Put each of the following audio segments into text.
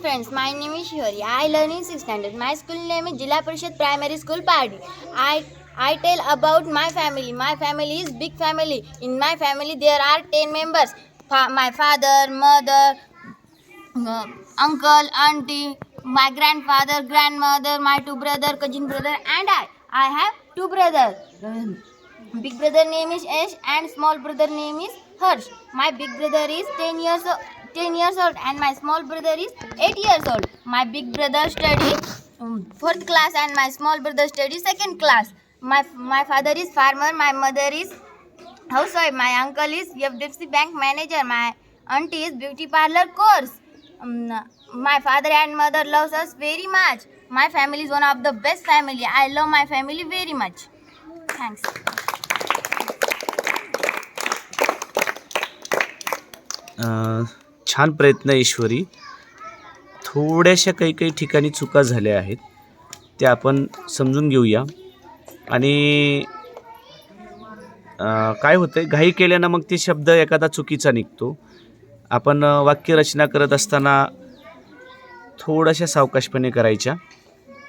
friends, my name is Shivari. I learn in 6th standard. My school name is Jilla Parishad Primary School Party. I I tell about my family. My family is big family. In my family there are 10 members. Fa- my father, mother, uh, uncle, auntie, my grandfather, grandmother, my two brother, cousin brother, and I. I have two brothers. Big brother name is Ash and small brother name is Harsh. My big brother is 10 years o- 10 years old and my small brother is 8 years old. My big brother study um, fourth class and my small brother study second class. My my father is farmer. My mother is housewife. My uncle is FDFC bank manager. My auntie is beauty parlor course. Um, my father and mother loves us very much. My family is one of the best family. I love my family very much. Thanks. अं, छान प्रयत्न ईश्वरी. थोड्याशा काही काही ठिकाणी चुका झाल्या आहेत त्या आपण समजून घेऊया. आणि काय होतं आहे घाई केल्यानं मग ते शब्द एखादा चुकीचा निघतो. आपण वाक्यरचना करत असताना थोड्याशा सावकाशपणे करायच्या.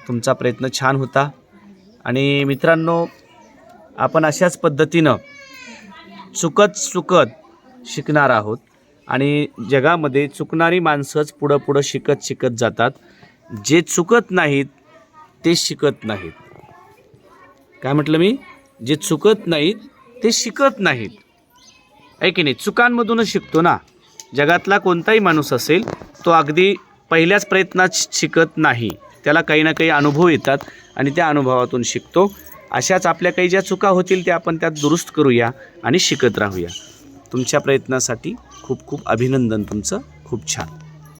तुमचा प्रयत्न छान होता. आणि मित्रांनो आपण अशाच पद्धतीनं चुकत चुकत शिकणार आहोत. आणि जगामध्ये चुकणारी माणसंच पुढं पुढं शिकत शिकत जातात. जे चुकत नाहीत ते शिकत नाहीत. काय म्हटलं मी? जे चुकत नाहीत ते शिकत नाहीत. आहे की नाही? चुकांमधूनच शिकतो ना. जगातला कोणताही माणूस असेल तो अगदी पहिल्याच प्रयत्नात शिकत नाही. त्याला काही ना काही अनुभव येतात आणि त्या अनुभवातून शिकतो. अशाच आपल्या काही ज्या चुका होतील त्या आपण त्यात दुरुस्त करूया आणि शिकत राहूया. तुमच्या प्रयत्नासाठी खूप खूप अभिनंदन तुमचं. खूप छान.